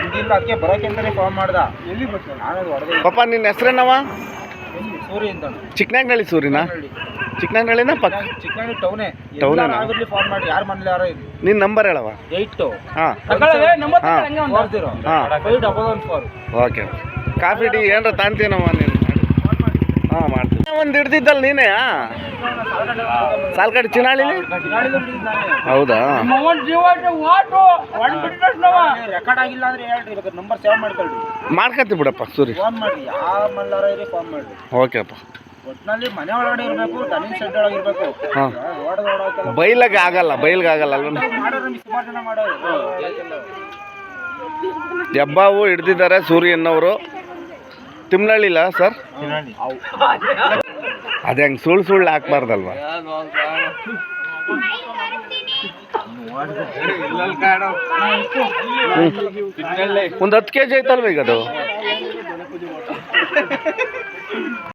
ಹಿಂದಿಲ್ಲ ಅದಕ್ಕೆ ಬರೋಕೆ ಅಂತಾನೆ ಫೋನ್ ಮಾಡ್ದ. ಎಲ್ಲಿ ಬರ್ತೀನಿ ನಾನು ಹೊಡೆದೆ. ಪಾಪ ನಿನ್ನ ಹೆಸರೇನವ? ಸೂರಿ ಅಂತ ಚಿಕ್ಕನಾಗ್ನಳ್ಳಿ ಸೂರಿನ? ಚಿಕ್ಕನಾಗ್ನಳ್ಳಿನ ಪಕ್ಕ? ಚಿಕ್ಕನಹಳ್ಳಿ ಟೌನೇ ಟೌನೇನಾ? ಆಗಿರ್ಲಿ ಫೋನ್ ಮಾಡಿ ಯಾರು ಮನೇಲಿ ಯಾರೋ ಇರಲಿ ನಿನ್ನ ನಂಬರ್ ಹೇಳವ ಏಯ್ಟ್ ಹಾಂ. ಹಾಂ. ಓಕೆ ಕಾಫಿ ಟೀ ಏನಾರ ತಾಂತೀನವ ನೀನು? ಹಾಂ, ಮಾಡ್ತೀನಿ. ಒಂದು ಹಿಡ್ದಿದ್ದಲ್ಲ ನೀನೇ? ಹೌದಾ? ರೆಕಾರ್ಡ್ ಬಿಡಪ್ಪ ಸೂರಿ ಓಕೆಪ್ಪ. ಮನೆ ಬೈಲಾಗ ಆಗಲ್ಲ, ಬೈಲ್ಗೆ ಆಗಲ್ಲ ಅಲ್ವ ಹೆಬ್ಬಾವು ಹಿಡ್ದಿದ್ದಾರೆ ಸೂರ್ಯನವರು. ತಿಮ್ನಳ್ಳಿಲ್ಲ ಸರ್? ಅದೇ ಹಂಗೆ ಸುಳ್ಳು ಸುಳ್ಳು ಹಾಕ್ಬಾರ್ದಲ್ವ? ಒಂದು ಹತ್ತು ಕೆ ಜಿ ಐತಲ್ವ ಈಗ ಅದು?